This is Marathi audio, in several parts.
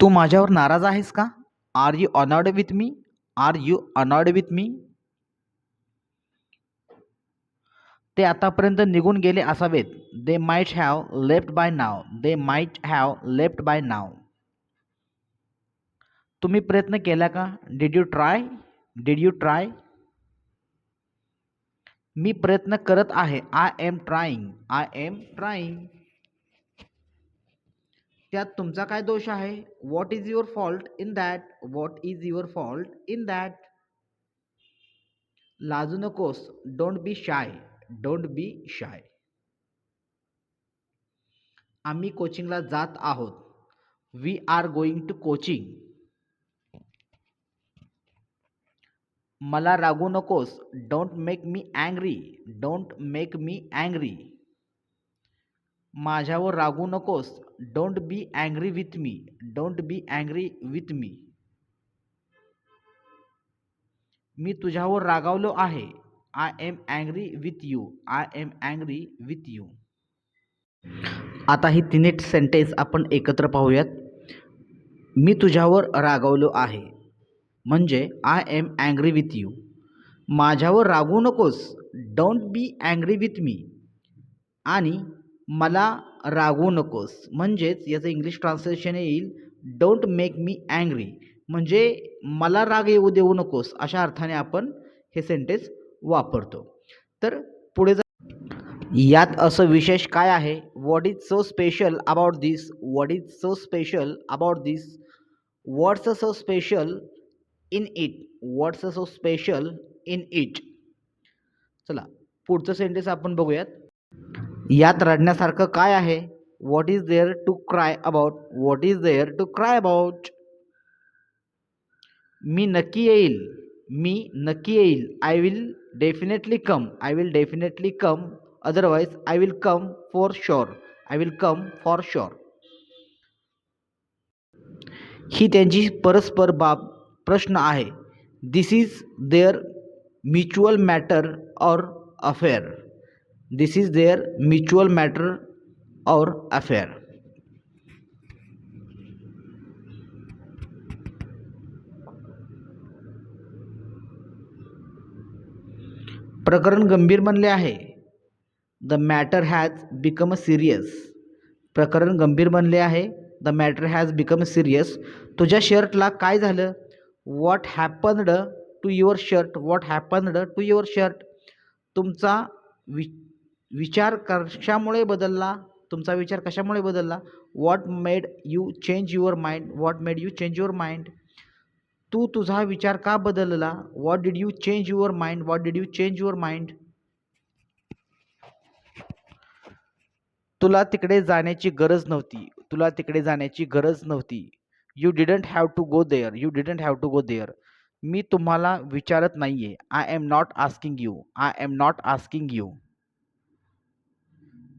तू माझ्यावर नाराज आहेस का? Are you annoyed with me are you annoyed with me ते आतापर्यंत निघून गेले असावेत. They might have left by now they might have left by now तुम्ही प्रयत्न केला का? Did you try did you try मी प्रयत्न करत आहे. I am trying I am trying त्यात तुमचा काय दोष आहे? What is your fault in that what is your fault in that लाजू नकोस. Don't be shy don't be shy आम्ही कोचिंगला जात आहोत. We are going to coaching मला रागू नकोस. Don't make me angry don't make me angry माझ्यावर रागू नकोस. Don't be angry with me don't be angry with me मी तुझ्यावर रागावलो आहे. I am angry with you I am angry with you आता ही तिन्ही सेंटेन्स आपण एकत्र पाहूयात. मी तुझ्यावर रागावलो आहे. म्हणजे I am angry with you माझ्यावर रागवू नकोस. Don't be angry with me आणि मला रागवू नकोस. म्हणजेच याचं इंग्लिश ट्रान्सलेशन येईल डोंट मेक मी अँग्री म्हणजे मला राग येऊ देऊ नकोस अशा अर्थाने आपण हे सेंटेन्स वापरतो. तर पुढे जा. यात असं विशेष काय आहे? What is so special about this what is so special about this what's so special in it what's so special in it चला पुढचं सेंटेन्स आपण बघूयात. यात रडण्यासारखं काय आहे? What is there to cry about what is there to cry about मी नक्की येईल. मी नक्की येईल. I will definitely come I will definitely come otherwise I will come for sure I will come for sure ही त्यांची परस्पर बाब प्रश्न आहे. This is their mutual matter or affair this is their mutual matter or affair प्रकरण गंभीर बनले आहे. The matter has become a serious प्रकरण गंभीर बनले आहे. The matter has become serious तुझ्या शर्टला काय झालं? What happened to your shirt what happened to your shirt तुमचा वि विचार कशामुळे बदलला? तुमचा विचार कशामुळे बदलला? What made you change your mind what made you change your mind तू तुझा विचार का बदलला? What did you change your mind what did you change your mind तुला तिकडे जाण्याची गरज नव्हती. तुला तिकडे जाण्याची गरज नव्हती. You didn't have to go there you didn't have to go there मी तुम्हाला विचारत नाही आहे I am not asking you I am not asking you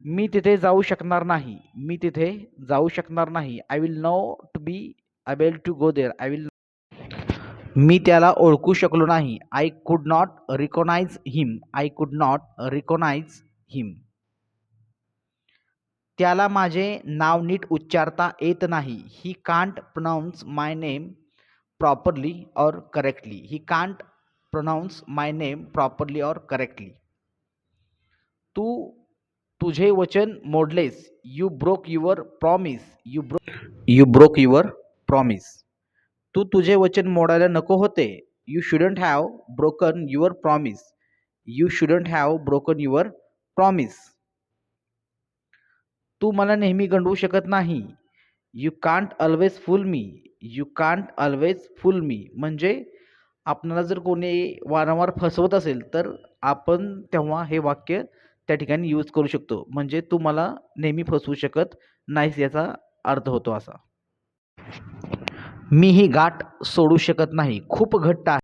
मी तिथे जाऊ शकणार नाही. मी तिथे जाऊ शकणार नाही. I will not be able to go there I will मी त्याला ओळखू शकलो नाही. I could not recognise him I could not recognise him त्याला माझे नाव नीट उच्चारता येत नाही. He can't pronounce my name properly और correctly he can't pronounce my name properly और करेक्टली तू तुझे वचन modeless. You broke your promise you bro you broke your promise तू तुझे वचन मोडायला नको होते. You shouldn't have broken your promise you shouldn't have broken your promise तू मला नेहमी गंडवू शकत नाही. You can't always fool me you can't always fool me म्हणजे आपणाला जर कोणी वारंवार फसवत असेल तर आपण तेव्हा हे वाक्य त्या ठिकाणी यूज करू शकतो. म्हणजे तू मला नेहमी फसवू शकत नाहीस याचा अर्थ होतो असा. मी ही गाठ सोडू शकत नाही. खूप घट्ट आहे.